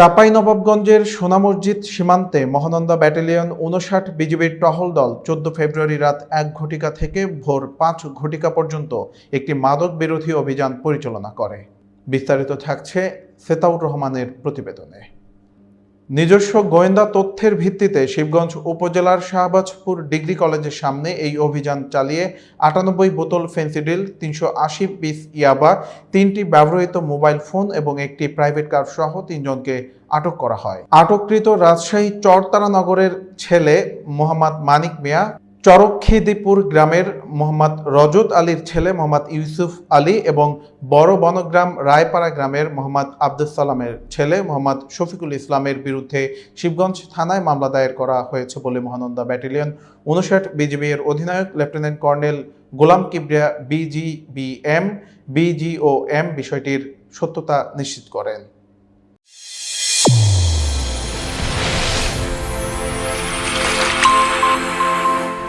চাঁপাইনবাবগঞ্জের সোনা মসজিদ সীমান্তে মহানন্দা ব্যাটালিয়ন উনষাট বিজিবির টহল দল চোদ্দ ফেব্রুয়ারি রাত এক ঘটিকা থেকে ভোর পাঁচ ঘটিকা পর্যন্ত একটি মাদক বিরোধী অভিযান পরিচালনা করে। বিস্তারিত থাকছে সেতাউর রহমানের প্রতিবেদনে। নিজস্ব গোয়েন্দা তথ্যের ভিত্তিতে শিবগঞ্জ উপজেলার শাহবাজপুর ডিগ্রি কলেজের সামনে এই অভিযান চালিয়ে আটানব্বই বোতল ফেন্সিডিল, তিনশো আশি পিস ইয়াবা, তিনটি ব্যবহৃত মোবাইল ফোন এবং একটি প্রাইভেট কার সহ তিনজনকে আটক করা হয়। আটককৃত রাজশাহী চরতারা নগরের ছেলে মোহাম্মদ মানিক মিয়া চরক্ষিদিপুর গ্রামের মোহাম্মদ রজত আলীর ছেলে মোহাম্মদ ইউসুফ আলী এবং বড় বনগ্রাম রায়পাড়া গ্রামের মোহাম্মদ আব্দুল সালামের ছেলে মোহাম্মদ শফিকুল ইসলামের বিরুদ্ধে শিবগঞ্জ থানায় মামলা দায়ের করা হয়েছে বলে মহানন্দা ব্যাটালিয়ন উনষাট বিজিবি এর অধিনায়ক lieutenant colonel Golam Kibria BGBM, BGOM বিষয়টির সত্যতা নিশ্চিত করেন।